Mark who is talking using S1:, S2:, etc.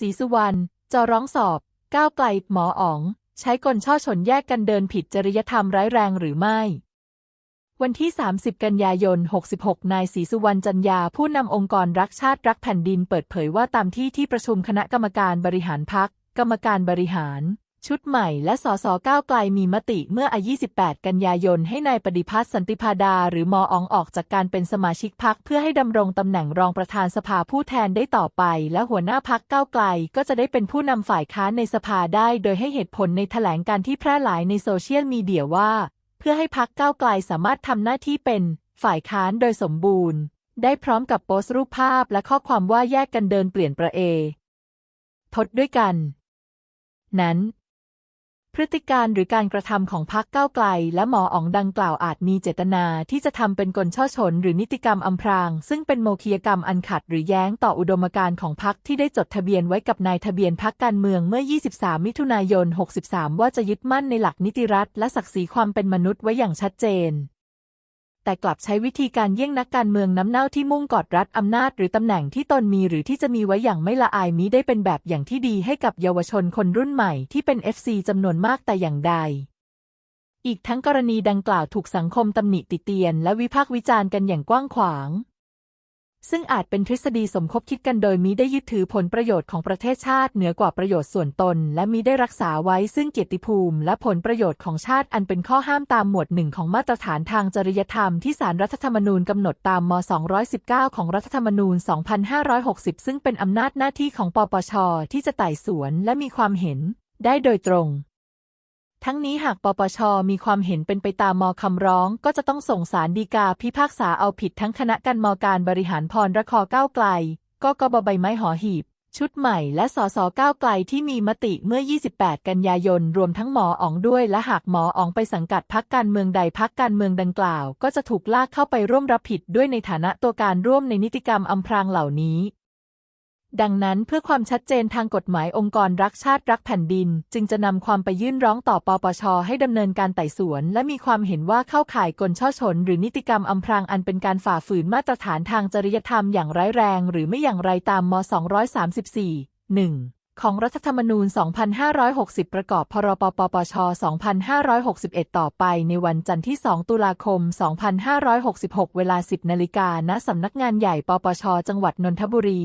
S1: ศรีสุวรรณจะร้องสอบ ก้าวไกลหมออ๋อง ใช้กลช่อชนแยกกันเดินผิดจริยธรรมร้ายแรงหรือไม่ วันที่ 30 กันยายน 66 นายศรีสุวรรณจันยา ผู้นำองค์กรรักชาติรักแผ่นดินเปิดเผยว่าตามที่ที่ประชุมคณะกรรมการบริหารพัก กรรมการบริหาร ชุดใหม่และสสก้าวไกลมีมติเมื่ออายุ28 กันยายนให้นายปฏิพัฒน์สันติพาดา หรือมอองออกจากการเป็นสมาชิกพักเพื่อให้ดำรงตำแหน่งรองประธานสภาผู้แทนได้ต่อไป และหัวหน้าพักก้าวไกลก็จะได้เป็นผู้นำฝ่ายค้านในสภาได้ โดยให้เหตุผลในแถลงการที่แพร่หลายในโซเชียลมีเดียว่า เพื่อให้พักก้าวไกลสามารถทำหน้าที่เป็นฝ่ายค้านโดยสมบูรณ์ ได้พร้อมกับโพสต์รูปภาพและข้อความว่าแยกกันเดินเปลี่ยนประเอทดด้วยกัน นั้น พฤติการหรือการกระทำของพรรคก้าวไกล และหมออ๋องดังกล่าวอาจมีเจตนาที่จะทำเป็นกลช่อชน หรือนิติกรรมอำพราง ซึ่งเป็นโมฆะกรรมอันขัด หรือแย้งต่ออุดมการณ์ของพรรคที่ได้จดทะเบียนไว้กับนายทะเบียนพรรคการเมืองเมื่อ 23 มิถุนายน 63 ว่าจะยึดมั่นในหลักนิติรัฐ และศักดิ์ศรีความเป็นมนุษย์ไว้อย่างชัดเจน แต่กลับใช้วิธีการเยี่ยงนักการเมืองน้ำเน่าที่มุ่งกอดรัดอำนาจหรือตำแหน่งที่ตนมีหรือที่จะมีไว้อย่างไม่ละอายมิได้เป็นแบบอย่างที่ดีให้กับเยาวชนคนรุ่นใหม่ที่เป็น FC จำนวนมากแต่อย่างใดอีกทั้งกรณีดังกล่าวถูกสังคมตำหนิติเตียน และวิพากษ์วิจารณ์กันอย่างกว้างขวาง ซึ่งอาจเป็นทฤษฎีสมคบคิดกันโดยมิได้ยึดถือผลประโยชน์ของประเทศชาติเหนือกว่าประโยชน์ส่วนตน และมิได้รักษาไว้ซึ่งเกียรติภูมิ และผลประโยชน์ของชาติอันเป็นข้อห้ามตามหมวดหนึ่งของมาตรฐานทางจริยธรรมที่ศาลรัฐธรรมนูญกำหนดตามม 219 ของรัฐธรรมนูญ 2560 ซึ่งเป็นอำนาจหน้าที่ของปปช ที่จะไต่สวนและมีความเห็น ได้โดยตรง ทั้งนี้หากปปช มีความเห็นเป็นไปตามมคำร้อง ก็จะต้องส่งสารดีกาพิพากษาเอาผิดทั้งคณะกรรมการบริหารพรรคก้าวไกลก็กบใบไม้หอหีบ ชุดใหม่และสสก้าวไกลที่มีมติเมื่อ 28 กันยายน รวมทั้งหมออ๋องด้วย และหากหมออ๋องไปสังกัดพักการเมืองใดพักการเมืองดังกล่าว ก็จะถูกลากเข้าไปร่วมรับผิดด้วยในฐานะตัวการร่วมในนิติกรรมอำพรางเหล่านี้ ดังนั้นเพื่อความชัดเจนทางกฎหมายองค์กรรักชาติรักแผ่นดิน จึงจะนำความไปยื่นร้องต่อปปช ให้ดำเนินการไต่สวน และมีความเห็นว่าเข้าข่ายกลช่อฉนหรือนิติกรรมอำพรางอันเป็นการฝ่าฝืนมาตรฐานทางจริยธรรมอย่างร้ายแรง หรือไม่อย่างไรตามม 234 1 ของรัฐธรรมนูญ 2560 ประกอบพรปปปช 2561 ต่อไปในวันจันทร์ที่ 2 ตุลาคม 2566 เวลา 10นาฬิกาณสำนักงานใหญ่ปปช จังหวัดนนทบุรี